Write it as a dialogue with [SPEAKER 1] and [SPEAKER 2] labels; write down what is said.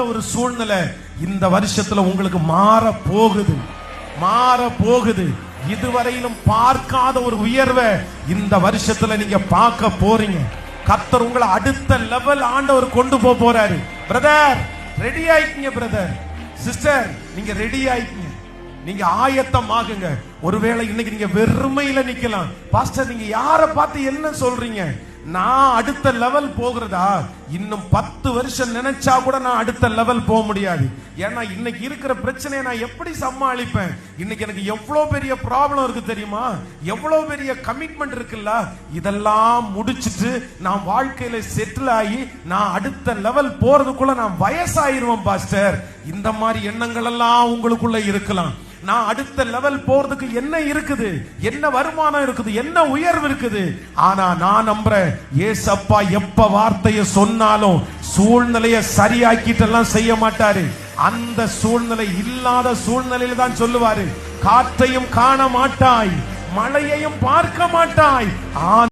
[SPEAKER 1] ஒரு சூழ்நிலை இந்த வருஷத்துல உங்களுக்கு மாற போகுது. மாற போகுது. இதுவரையிலும் பார்க்காத ஒரு உயர்வை இந்த வருஷத்துல நீங்க பார்க்க போறீங்க. கத்தர் உங்களை அடுத்த லெவல் ஆண்டவர் கொண்டு போக போறாரு. பிரதர் ரெடி ஆயிட்டீங்க பிரதர் சிஸ்டர் நீங்க ரெடி ஆயிட்டீங்க. நீங்க ஆயத்தமாகுங்க ஒருவேளை இன்னைக்கு நீங்க வெறுமையில நிக்கலாம். பாஸ்டர் நீங்க யாரை பார்த்து என்ன சொல்றீங்க? நான் அடுத்த லெவல் போகிறதா? இன்னும் பத்து வருஷம் நினைச்சா கூட நான் அடுத்த லெவல் போக முடியாது. ஏன்னா இன்னைக்கு இருக்கிற பிரச்சனையை நான் எப்படி சமாளிப்பேன்? இன்னைக்கு எனக்கு எவ்வளோ பெரிய ப்ராப்ளம் இருக்கு தெரியுமா? எவ்வளோ பெரிய கமிட்மெண்ட் இருக்குல்ல? இதெல்லாம் முடிச்சுட்டு நான் வாழ்க்கையில செட்டில் ஆகி நான் அடுத்த லெவல் போறதுக்குள்ள நான் வயசாயிருவேன் பாஸ்டர். இந்த மாதிரி எண்ணங்கள் எல்லாம் உங்களுக்குள்ள இருக்கலாம். நான் அடுத்த லெவல் போறதுக்கு என்ன இருக்குது? என்ன வருமானம் இருக்குது? என்ன உயர்வு இருக்குது? ஆனா நான் நம்புறேன் ஏசப்பா எப்ப வார்த்தையை சொன்னாலும் சூழ்நிலைய சரியாக்கிட்டு எல்லாம் செய்ய மாட்டாரு. அந்த சூழ்நிலை இல்லாத சூழ்நிலையில தான் சொல்லுவாரு. காற்றையும் காண மாட்டாய் மழையையும் பார்க்க மாட்டாய். ஆ